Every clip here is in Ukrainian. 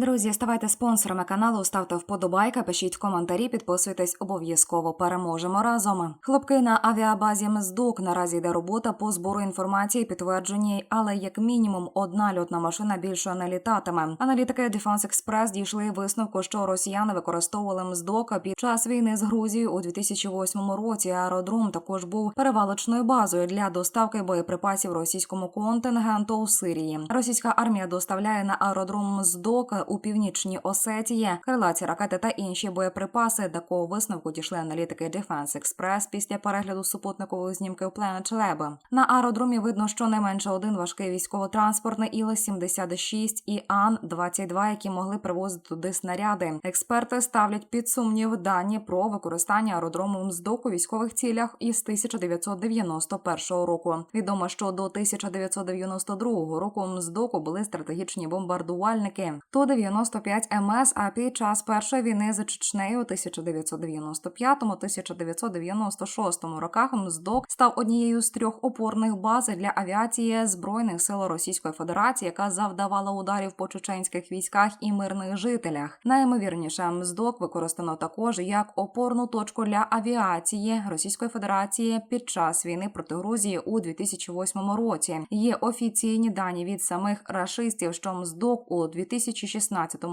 Друзі, ставайте спонсорами каналу, ставте вподобайка, пишіть коментарі, підписуйтесь обов'язково. Переможемо разом. Хлопки на авіабазі Мздук наразі йде робота по збору інформації, підтвердженій, але як мінімум одна льотна машина більше не літатиме. Аналітики Defense Express дійшли висновку, що росіяни використовували Мздока під час війни з Грузією у 2008 році. Аеродром також був перевалочною базою для доставки боєприпасів російському контингенту у Сирії. Російська армія доставляє на аеродром Мздок у північній Осетії крилаті ракети та інші боєприпаси. Такого висновку дійшли аналітики Defense Express після перегляду супутникової знімки Planet Lab. На аеродромі видно щонайменше один важкий військово-транспортний Іл-76 і Ан-22, які могли привозити туди снаряди. Експерти ставлять під сумнів дані про використання аеродрому Мздок у військових цілях із 1991 року. Відомо, що до 1992 року у Мздоку були стратегічні бомбардувальники Ту-95 МС, а під час першої війни за Чечнею у 1995-1996 роках Мздок став однією з трьох опорних баз для авіації збройних сил Російської Федерації, яка завдавала ударів по чеченських військах і мирних жителях. Найімовірніше Мздок використано також як опорну точку для авіації Російської Федерації під час війни проти Грузії у 2008 році. Є офіційні дані від самих рашистів, що Мздок у 2016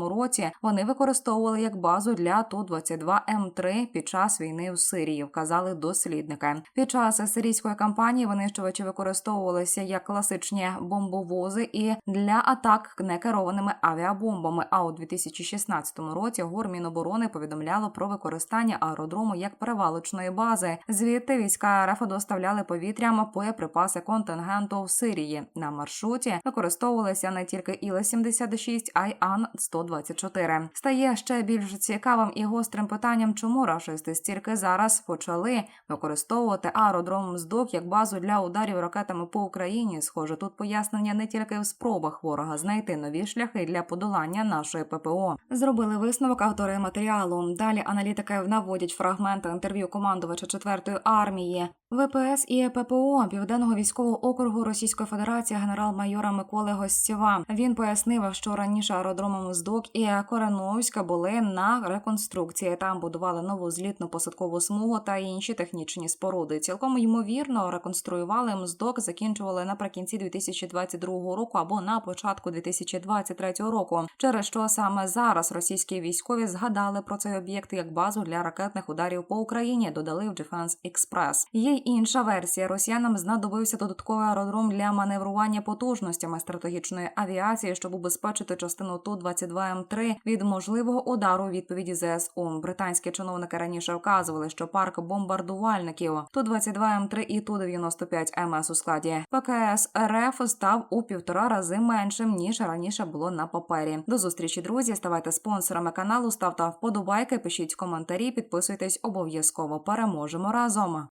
році вони використовували як базу для Ту-22 М3 під час війни в Сирії. Вказали дослідники. Під час сирійської кампанії винищувачі використовувалися як класичні бомбовози і для атак некерованими авіабомбами. А у 2016 році Горміноборони повідомляло про використання аеродрому як перевалочної бази. Звідти війська РФ доставляли повітрям боєприпаси контингенту в Сирії. На маршруті використовувалися не тільки Іла-76, а й Ан-124. Стає ще більш цікавим і гострим питанням, чому рашисти стільки зараз почали використовувати аеродром Мздок як базу для ударів ракетами по Україні. Схоже, тут пояснення не тільки в спробах ворога знайти нові шляхи для подолання нашої ППО. Зробили висновок автори матеріалу. Далі аналітики наводять фрагменти інтерв'ю командувача 4-ї армії. ВПС і ППО Південного військового округу Російської Федерації генерал-майора Миколи Гостєва. Він пояснив, що раніше аеродромом Здок і Кореновська були на реконструкції. Там будували нову злітну посадкову смугу та інші технічні споруди. Цілком ймовірно реконструювали Мздок, закінчували наприкінці 2022 року або на початку 2023 року. Через що саме зараз російські військові згадали про цей об'єкт як базу для ракетних ударів по Україні. Додали в Defense Express. Є інша версія. Росіянам знадобився додатковий аеродром для маневрування потужностями стратегічної авіації, щоб убезпечити частину ту 22 м 3 від можливого удару відповіді ЗСУ. Британські чиновники раніше вказували, що парк бомбардувальників ту 22 м 3 і ту 95 МС у складі ПКС РФ став у півтора рази меншим ніж раніше було на папері. До зустрічі, друзі. Ставайте спонсорами каналу, ставте вподобайки, пишіть коментарі, підписуйтесь обов'язково. Переможемо разом.